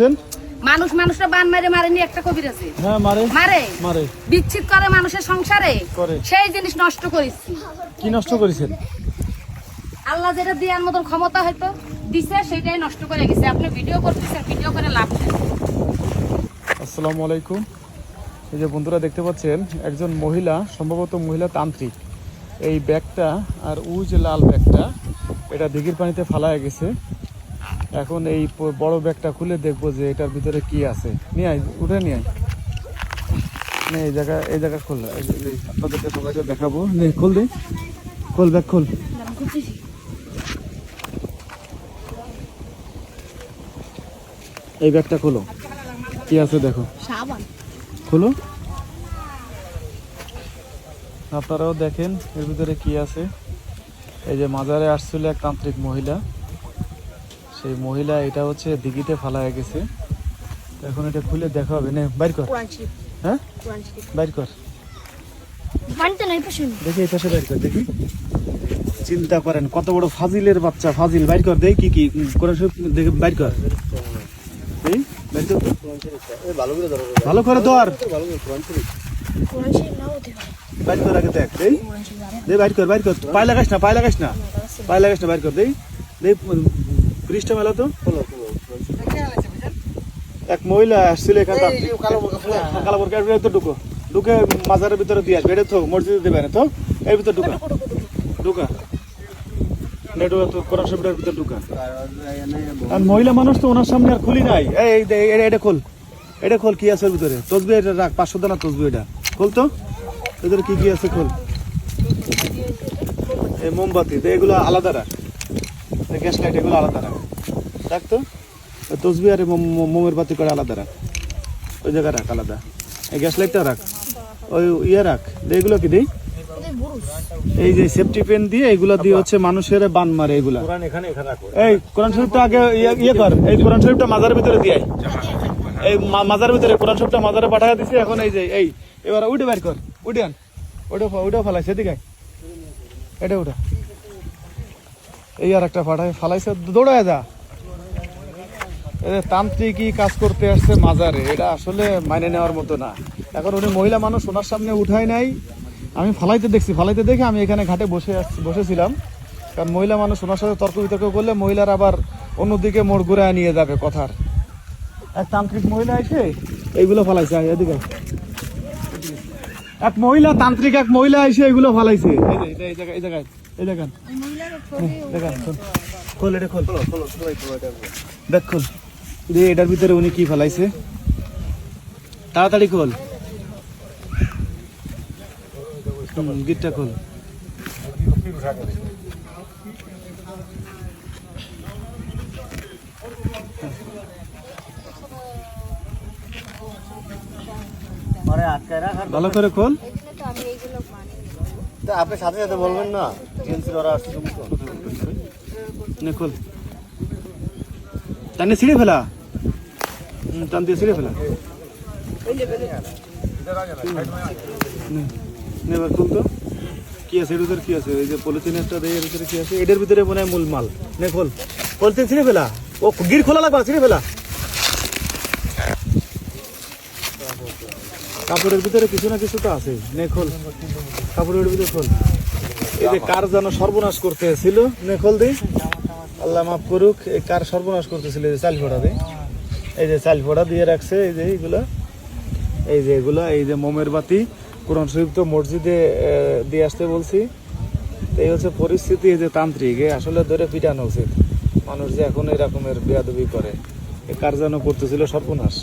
বলছেন মানুষ মানুষটা বান মারে মারেনি একটা কবির আছে। হ্যাঁ মারে। মারে? মারে। বিচ্ছিত করে মানুষের সংসারে? করে। সেই জিনিস নষ্ট করেছি। কি নষ্ট করেছেন? আল্লাহ যেটা দেওয়ার মতন ক্ষমতা হয়তো দিছে সেটাই নষ্ট করে গেছে। আপনি ভিডিও করতেছেন ভিডিও করে লাভ নেই। আসসালামু আলাইকুম। এই যে বন্ধুরা দেখতে পাচ্ছেন একজন মহিলা সম্ভবত মহিলা তান্ত্রিক। এই ব্যাগটা আর উ যে লাল ব্যাগটা এটা দিঘির পানিতে ফালায় গেছে। এখন এই বড় ব্যাগটা খুলে দেখব যে এটার ভিতরে কি আছে। নিয়ে আয় উঠে নিয়ে আয়। এই জায়গা এই জায়গা খোল। আপনাদেরকে সবাইকে দেখাবো। খোল দে। খোল ব্যাগ খোল। এই ব্যাগটা খোলো। কি আছে দেখো। খুলো। আপনারাও দেখেন এর ভিতরে কি আছে। এই যে মাজারে আসছিল এক তান্ত্রিক মহিলা। সেই মহিলা এটা হচ্ছে দিঘিতে ফালায় গেছে। এখন এটা খুলে দেখা হবে। না বাইর কর। হ্যাঁ? বাইর কর। দেখি এই পাশে বাইর কর দেখি। চিন্তা করেন কত বড় ফাজিলের বাচ্চা ফাজিল বাইর কর দেই কি কি কোরআন শরীফ দেখে বাইর কর। ভালো করে পারে বাইর কর আগে দেখ দেই। দে বাইর কর বাইর কর। পায়ে লাগাস না পায়ে লাগাস না। পায়ে লাগাস না বাইর কর দেই। দেই পৃষ্ঠা মেলা তো? এক মহিলা আসছিল এখানে কালো বোরকার ভিতরে ঢুকো। ঢুকে মাজারের ভিতরে দিয়ে আসবে এটা তো মসজিদে দেবে না তো? এর ভিতরে ঢুকা। ঢুকা নেটওয়ার্ক তো কোরআন শরীফের ভিতরে ঢুকা। আর মহিলা মানুষ তো ওনার সামনে আর খুলি নাই। এই এটা- এটা খোল। এটা খোল কি আছে ওর ভিতরে? তসবি এটা রাখ পাঁচশো দানা তসবি এটা। খোল তো। ভিতরে কি কি আছে খোল? এই মোমবাতি তো এগুলো আলাদা রাখ। গ্যাস লাইট এগুলো আলাদা রাখ। রাখ তো। তসবি আর মোমের বাতি করে আলাদা রাখ। ওই জায়গায় রাখ আলাদা। এই গ্যাস লাইটটা রাখ। ওই ইয়ে রাখ। দে এগুলো কি দেই এই যে সেফটি পেন দিয়ে এগুলো দিয়ে হচ্ছে মানুষের বান মারে এগুলা। এই কোরআন শরীফটা আগে ইয়ে- ইয়ে কর। এই কোরআন শরীফটা মাজারের ভিতরে দিয়ে। এই মা- মাজারের ভিতরে কোরআন শরীফটা মাজারে পাঠায় দিছি এখন এই যে এই এবার উঠে বের কর। উঠে আন। ওটা ওটা ফালাইছে এদিকে এটা ওটা এই আর একটা পাঠায় ফালাইছে, দৌড়ায় যা। তান্ত্রিকই কাজ করতে আসছে মাজারে, এটা আসলে মাইনে নেওয়ার মতো না। এখন উনি মহিলা মানুষ, ওনার সামনে উঠায় নাই। আমি ফালাইতে দেখছি, ফালাইতে দেখে আমি এখানে ঘাটে বসে বসেছিলাম। কারণ মহিলা মানুষ, ওনার সাথে তর্ক বিতর্ক করলে মহিলার আবার অন্যদিকে মোড় ঘুরায় নিয়ে যাবে কথার। এক তান্ত্রিক মহিলা এসে এইগুলো ফালাইছে এদিকে এক মহিলা তান্ত্রিক, এক মহিলা এসে এগুলো ফালাইছে। এই জায়গায় এই জায়গায়। এই দেখান। দেখান খোল। এটা খোল। দেখ খোল। দিয়ে এটার ভিতরে উনি কি ফেলাইছে? তাড়াতাড়ি খোল। গিটটা খোল। ভালো করে খোল। আপনি সাথে সাথে বলবেন না? খোল। টানে ছিঁড়ে ফেলা। টান দিয়ে ছিঁড়ে ফেলা। এবার খুল তো। কি আছে এর ভিতরে, কি আছে? এই যে পলিথিন একটা দেয় এর কি আছে? এটার ভিতরে মনে মূল মাল। নে, খোল। পলিথিন ছিঁড়ে ফেলা। ও, গির খোলা লাগবে, ছিঁড়ে ফেলা। কাপড়ের ভিতরে কিছু না কিছু তো আছে। নে, খোল। কাপড়ের ভিতরে খোল। এই যে কার যেন সর্বনাশ করতে ছিল নে খোল আল্লাহ মাফ করুক, এই কার সর্বনাশ করতেছিল এই যে চাল ফোড়া দিয়ে এই যে চাল ফোড়া দিয়ে রাখছে, এই যে এইগুলা। এই যে এগুলা, এই যে মোমের বাতি। কোরআন শরীফ তো মসজিদে দিয়ে আসতে বলছি। এই হচ্ছে পরিস্থিতি, এই যে তান্ত্রিক আসলে ধরে পিটানো উচিত। মানুষ যে এখন এরকমের বেয়াদবি করে, এ কার যেন করতেছিল সর্বনাশ।